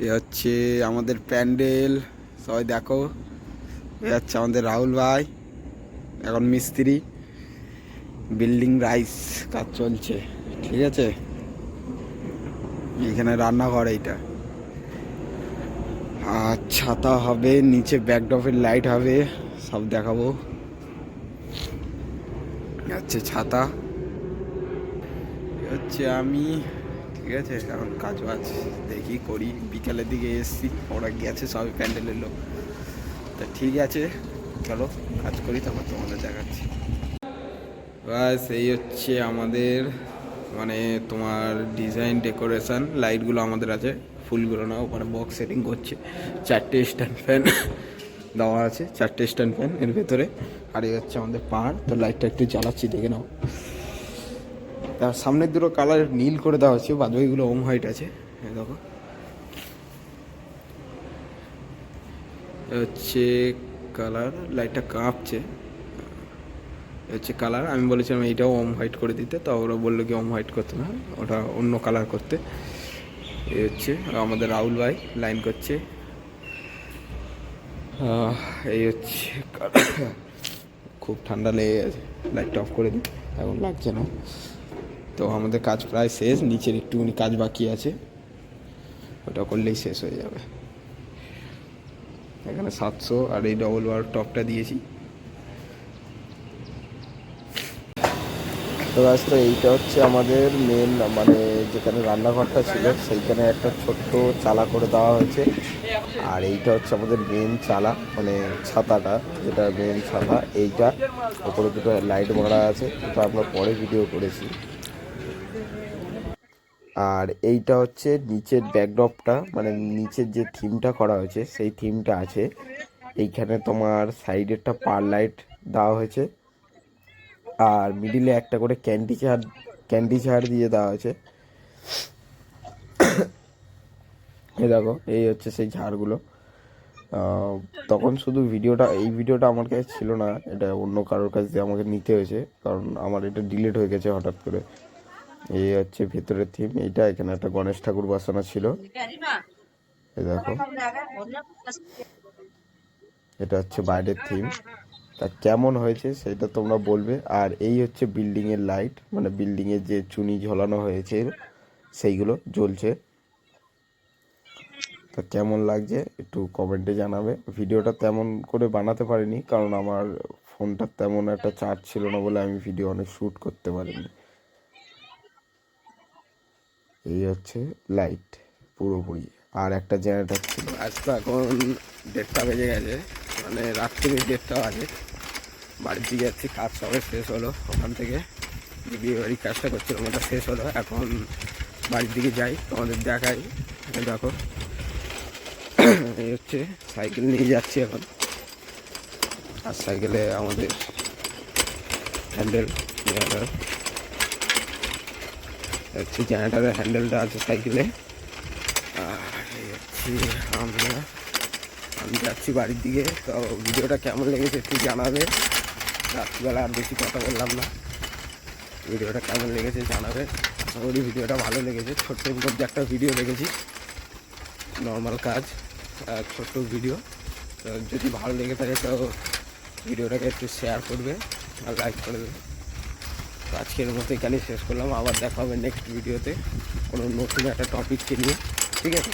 এ হচ্ছে আমাদের প্যান্ডেল, সবাই দেখো। এ হচ্ছে আমাদের রাহুল ভাই, এখন মিস্ত্রি। বিল্ডিং রাইস কাজ চলছে, ঠিক আছে? এখানে রান্নাঘর এইটা। আর ছাতা হবে, নিচে ব্যাকড্রপের লাইট হবে, সব দেখাবো। হচ্ছে ছাতা। হচ্ছে আমি ঠিক আছে, এখন কাজ বাজ দেখি করি। বিকালের দিকে এসছি, ওরা গেছে সবাই প্যান্ডেলের লোক। তা ঠিক আছে, চলো কাজ করি, তারপর তোমাদের দেখাচ্ছি। বাস এই হচ্ছে আমাদের মানে তোমার ডিজাইন ডেকোরেশন লাইটগুলো আমাদের আছে। ফুলগুলো না, ওখানে বক্স সেটিং করছে। চারটে স্ট্যান্ড ফ্যান দেওয়া আছে, চারটে স্ট্যান্ড ফ্যান এর ভেতরে। আর এই হচ্ছে আমাদের পাহাড়, তো লাইটটা একটু জ্বালাচ্ছি, দেখে নাও। তার সামনের দুটো কালার নীল করে দেওয়া হচ্ছে বাদ বাকিগুলো ওম হোয়াইট আছে। এই দেখো। হচ্ছে কালার লাইটটা কাঁপছে। হচ্ছে কালার আমি বলেছিলাম এইটাও ওম হোয়াইট করে দিতে তা ওরা বলল কি ওম হোয়াইট করতে না ওটা অন্য কালার করতে। এই হচ্ছে আমাদের রাহুল ভাই লাইন করছে। এই হচ্ছে খুব ঠান্ডা লেগে গেছে। লাইটটা অফ করে দিই এখন লাগছে না তো আমাদের কাজ প্রায় শেষ, নিচের একটুখানি কাজ বাকি আছে। ওটা করলেই শেষ হয়ে যাবে। এখানে সাতশো আর এই ডবল বার টপটা দিয়েছি। তো রাস্তা এইটা হচ্ছে আমাদের মেন মানে যেখানে রান্নাঘরটা ছিল, সেইখানে একটা ছোট্ট চালা করে দেওয়া হয়েছে। আর এইটা হচ্ছে আমাদের মেন চালা মানে ছাতাটা, যেটা মেন ছাতা, এইটা। ওপরে দুটো লাইট মারা আছে এটা আমরা পরে ভিডিও করেছি। আর এইটা হচ্ছে নিচের ব্যাকড্রপটা মানে নিচের যে থিমটা করা হয়েছে, সেই থিমটা আছে। এইখানে তোমার সাইডেরটা পার লাইট দেওয়া হয়েছে। আর মিডিলে একটা করে ক্যান্ডি চার ক্যান্ডি চার দিয়ে দেওয়া হয়েছে। এই দেখো, এই হচ্ছে সেই ঝাড়গুলো। তখন শুধু ভিডিওটা এই ভিডিওটা আমার কাছে ছিল না, এটা অন্য কারোর কাছ দিয়ে আমাকে নিতে হয়েছে, কারণ আমার এটা ডিলিট হয়ে গেছে হঠাৎ করে। এই হচ্ছে ভেতরের থিম এইটা এখানে একটা গণেশ ঠাকুর বসানো ছিল। দেখো। এটা হচ্ছে বাইরের থিম তা কেমন হয়েছে সেটা তোমরা বলবে। আর এই হচ্ছে বিল্ডিং এর লাইট মানে বিল্ডিং এর যে চুনি ঝোলানো হয়েছে, সেইগুলো জ্বলছে। তা কেমন লাগছে একটু কমেন্টে জানাবে। ভিডিওটা তেমন করে বানাতে পারিনি, কারণ আমার ফোনটা তেমন একটা চার্জ ছিল না বলে আমি ভিডিও অনেক শ্যুট করতে পারিনি। এই হচ্ছে লাইট পুরোপুরি। আর একটা জেনারেটর ছিল তো এখন দেড়টা বেজে গেছে। মানে রাত্রি দেড়টা বাজে বাড়ির দিকে যাচ্ছি, কাজ সবে শেষ হলো ওখান থেকে। বিয়ে বাড়ির কাজটা করছিলাম ওটা শেষ হলো। এখন বাড়ির দিকে যাই, তোমাদের দেখাই। দেখো। এই হচ্ছে, সাইকেল নিয়ে যাচ্ছি এখন। আর সাইকেলে আমাদের হ্যান্ডেল হচ্ছে জেনারেটারের হ্যান্ডেলটা আছে সাইকেলে। আর হচ্ছে আমরা, আমি যাচ্ছি বাড়ির দিকে, তো ভিডিওটা কেমন লেগেছে একটু জানাবে। রাত্রিবেলা আর বেশি কথা বললাম না। ভিডিওটা কেমন লেগেছে জানাবে। আশা করি ভিডিওটা ভালো লেগেছে। ছোট্ট মধ্যে একটা ভিডিও দেখেছি। নর্মাল কাজ ছোট্ট ভিডিও তো যদি ভালো লেগে থাকে, তো ভিডিওটাকে একটু শেয়ার করবে আর লাইক করে দেবে। তো আজকের মতো এখানেই শেষ করলাম। আবার দেখা হবে নেক্সট ভিডিওতে কোনো নতুন একটা টপিককে নিয়ে। ঠিক আছে?